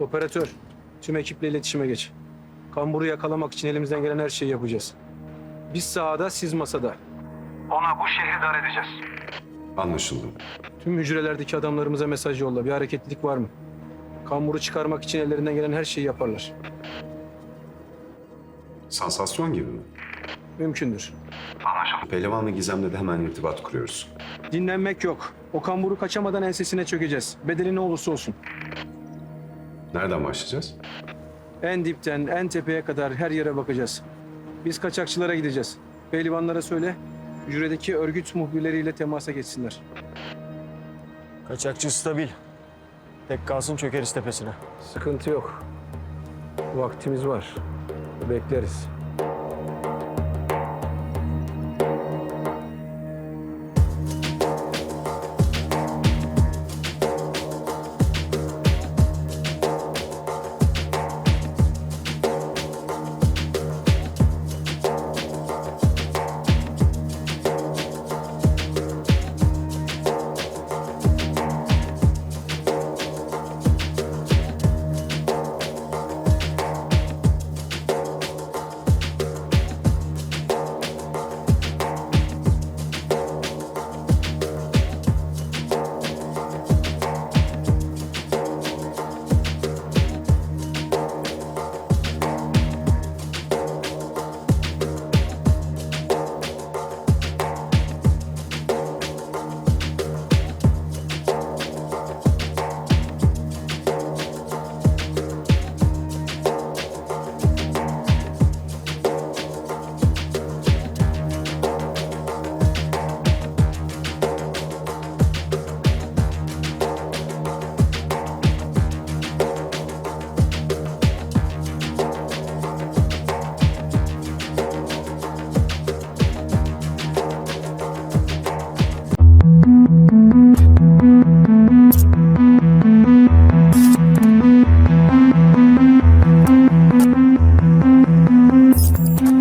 Operatör, tüm ekiple iletişime geç. Kamburu yakalamak için elimizden gelen her şeyi yapacağız. Biz sahada, siz masada. Ona bu şehri dar edeceğiz. Anlaşıldı. Tüm hücrelerdeki adamlarımıza mesaj yolla. Bir hareketlilik var mı? Kamburu çıkarmak için ellerinden gelen her şeyi yaparlar. Sansasyon gibi mi? Mümkündür. Pehlivanla Gizem'le de hemen irtibat kuruyoruz. Dinlenmek yok. O kamburu kaçamadan ensesine çökeceğiz. Bedeli ne olursa olsun. Nereden başlayacağız? En dipten en tepeye kadar her yere bakacağız. Biz kaçakçılara gideceğiz. Pehlivanlara söyle, hücredeki örgüt muhbirleriyle temasa geçsinler. Kaçakçı stabil. Tek kalsın çökeriz tepesine. Sıkıntı yok. Vaktimiz var. Bekleriz.